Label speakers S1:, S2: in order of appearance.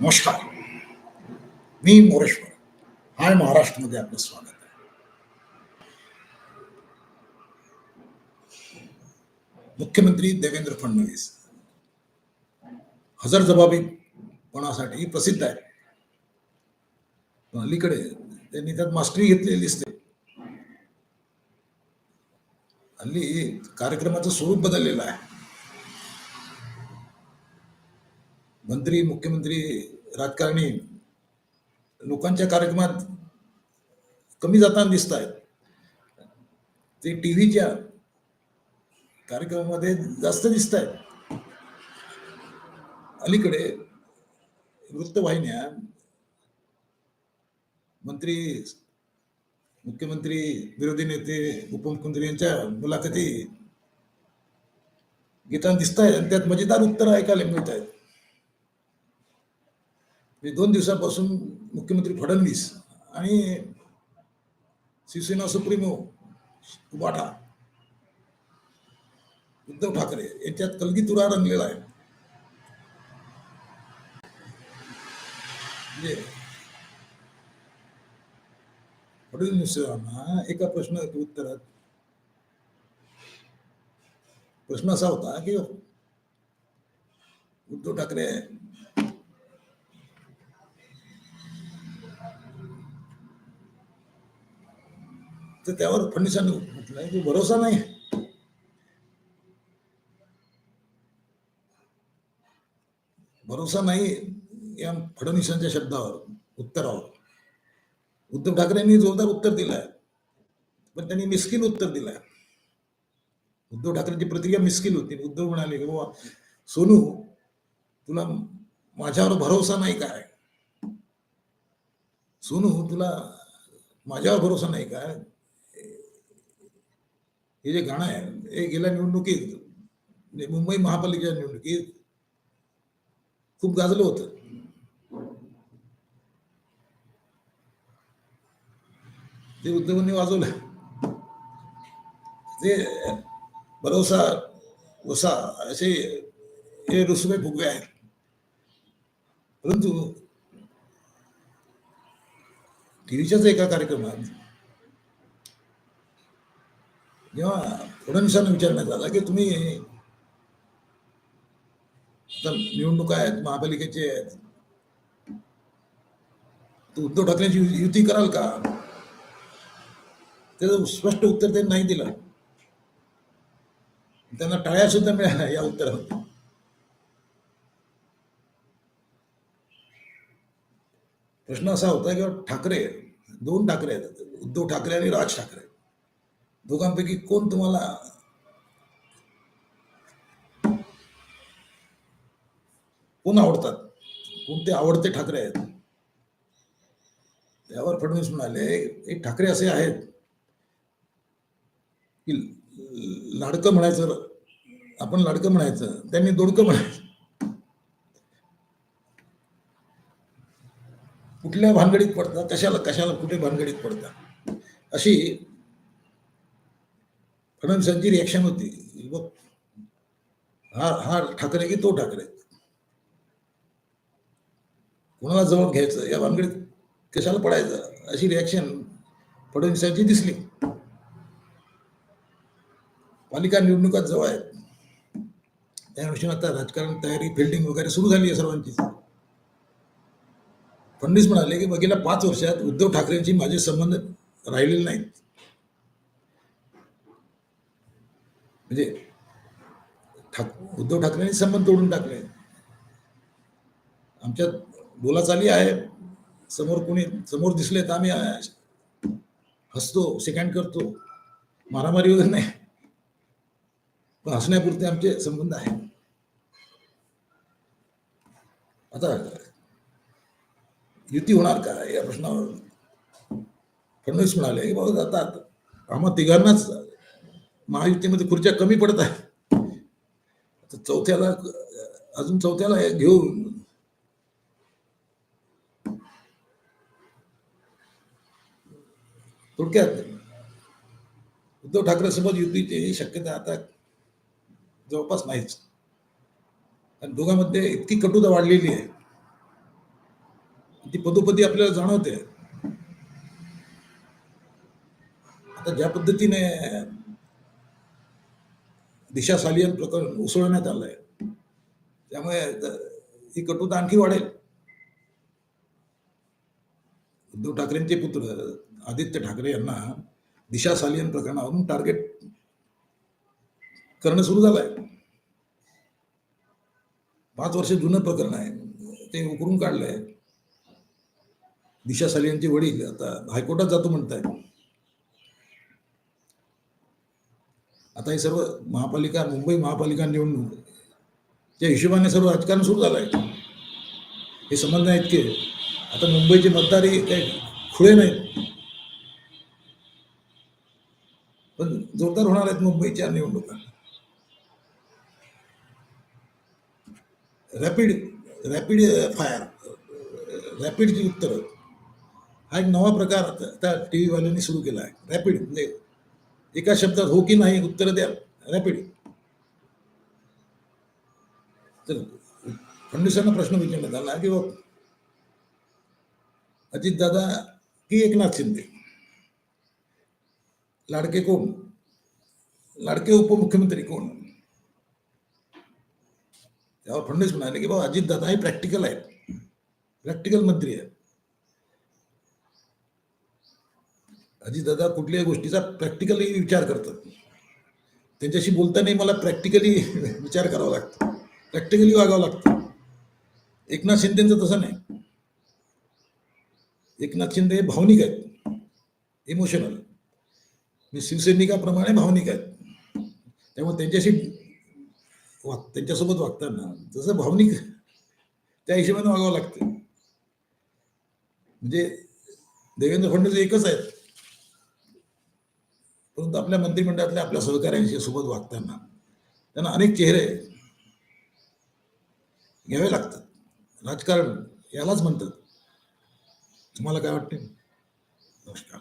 S1: नमस्कार. मी मोरेश्वर. हाय महाराष्ट्रमध्ये आपलं स्वागत आहे. मुख्यमंत्री देवेंद्र फडणवीस. हजर जबाबीपणासाठी प्रसिद्ध आहे पण अलीकडे त्यांनी त्यात मास्टरी घेतलेली दिसते हल्ली कार्यक्रमाचं स्वरूप बदललेलं आहे. मंत्री मुख्यमंत्री राजकारणी लोकांच्या कार्यक्रमात कमी जाताना दिसत आहेत ते टी व्हीच्या कार्यक्रमामध्ये जास्त दिसत आहेत अलीकडे वृत्तवाहिन्या मंत्री मुख्यमंत्री विरोधी नेते उपमुख्यमंत्री यांच्या मुलाखती घेताना दिसत आहेत आणि त्यात मजेदार उत्तरं ऐकायला मिळत आहेत दोन दिवसापासून मुख्यमंत्री फडणवीस आणि शिवसेना सुप्रीमो उबाठा उद्धव ठाकरे यांच्यात कलगीतुरा रंगलेला आहे. म्हणजे फडणवीसांना एका प्रश्न उत्तरात प्रश्न असा होता की उद्धव ठाकरे तर त्यावर फडणवीसांनी म्हटलं की भरोसा नाही. भरोसा नाही या फडणवीसांच्या शब्दावर उत्तरावर. उद्धव ठाकरेंनी जोरदार उत्तर दिलंय पण त्यांनी मिस्किन उत्तर दिलंय. उद्धव ठाकरेंची प्रतिक्रिया मिस्किन होती. उद्धव म्हणाले की बाबा सोनू तुला माझ्यावर भरोसा नाही काय? सोनू तुला माझ्यावर भरोसा नाही काय? हे जे गाणं आहे हे गेल्या निवडणुकीत म्हणजे मुंबई महापालिकेच्या निवडणुकीत खूप गाजलं होतं. ते उद्धवांनी वाजवलं. ते भरोसा वसा असे हे रुसवे फुगवे आहेत. परंतु टीव्हीच्याच एका कार्यक्रमात जेव्हा फडणवीसांना विचारण्यात आला की तुम्ही आता निवडणुका आहेत महापालिकेचे आहेत. तू उद्धव ठाकरेंची युती कराल का? त्याचं स्पष्ट उत्तर त्यांनी नाही दिलं. त्यांना टाळ्या सुद्धा मिळाल्या या उत्तरावर. प्रश्न असा होता की ठाकरे दोन ठाकरे आहेत. उद्धव ठाकरे आणि राज ठाकरे. दोघांपैकी कोण तुम्हाला कोण आवडतात? कोणते आवडते ठाकरे आहेत? त्यावर फडणवीस म्हणाले एक ठाकरे असे आहेत की लाडकं म्हणायचं आपण लाडकं म्हणायचं त्यांनी दोडकं म्हणायचं. कुठल्या भानगडीत पडतात? कशाला कशाला कुठे भानगडीत पडतात? अशी फडणवीसांची रिॲक्शन होती. बघ. हा हा ठाकरे की तो ठाकरे? कोणाला जवळ घ्यायचं? या भानगडीत कशाला पडायचं? अशी रिॲक्शन फडणवीसांची दिसली. पालिका निवडणुका जवळ आहेत. त्या अनुषंगाने आता राजकारण तयारी फिल्डिंग वगैरे सुरू झाली आहे सर्वांची. फडणवीस म्हणाले की गेल्या पाच वर्षात उद्धव ठाकरेंशी माझे संबंध राहिलेले नाहीत. म्हणजे ठाक उद्धव ठाकरेंनी संबंध तोडून टाकले. आमच्यात बोलाचाली आहे. समोर कोणी समोर दिसले तर आम्ही हसतो सेकंड करतो. मारामारी वगैरे नाही. पण हसण्यापुरते आमचे संबंध आहेत आता युती होणार का? या प्रश्नावर फडणवीस म्हणाले की बाबा आता आम्हा तिघांनाच महायुतीमध्ये खुर्च्या कमी पडत आहेत. चौथ्याला अजून चौथ्याला घेऊन. थोडक्यात उद्धव ठाकरे सोबत युतीची शक्यता आता जवळपास नाहीच. आणि दोघांमध्ये इतकी कटुता वाढलेली आहे. ती पदोपदी आपल्याला जाणवते. आता ज्या पद्धतीने दिशा सालियन प्रकरण उसळण्यात आलंय. त्यामुळे ही कटुता आणखी वाढेल. उद्धव ठाकरेंचे पुत्र आदित्य ठाकरे यांना दिशा सालियन प्रकरणावरून टार्गेट करणं सुरू झालंय. पाच वर्ष जुनं प्रकरण आहे. ते उकरून काढलंय. दिशा सालियनचे वडील आता हायकोर्टात जातो म्हणताय आता हे सर्व महापालिका मुंबई महापालिका निवडणूक त्या हिशोबाने सर्व राजकारण सुरू झालं आहे. हे समजण्या इतके. आता मुंबईचे मतदार काही खुळे नाहीत. पण जोरदार होणार आहेत मुंबईच्या निवडणुका. रॅपिड रॅपिड फायर रॅपिडची उत्तरं. हा एक नवा प्रकार आता आता टी व्हीवाल्यांनी सुरू केला आहे. रॅपिड म्हणजे एका शब्दात हो की नाही, उत्तर द्या रॅपिड तर फडणवीसांना प्रश्न विचारण्यात आला की बाबा अजितदादा की एकनाथ शिंदे? लाडके कोण? लाडके उपमुख्यमंत्री कोण? त्यावर फडणवीस म्हणाले की, बाबा, अजितदादा हे प्रॅक्टिकल आहे प्रॅक्टिकल मंत्री आहे अजितदादा कुठल्याही गोष्टीचा प्रॅक्टिकली विचार करतात. त्यांच्याशी बोलतानाही मला प्रॅक्टिकली विचार करावा लागतो. प्रॅक्टिकली वागावं लागतं. एकनाथ शिंदेचं तसं नाही. एकनाथ शिंदे हे भावनिक आहेत. इमोशनल मी शिवसैनिकाप्रमाणे भावनिक आहेत. त्यामुळे त्यांच्याशी वाग त्यांच्यासोबत वागताना जसं भावनिक त्या हिशोबाने वागावं लागतं. म्हणजे देवेंद्र फडणवीस एकच आहेत. परंतु आपल्या मंत्रिमंडळातल्या आपल्या सहकाऱ्यांशी सोबत वागताना त्यांना अनेक चेहरे घ्यावे लागतात. राजकारण यालाच म्हणतात. तुम्हाला काय वाटते नमस्कार.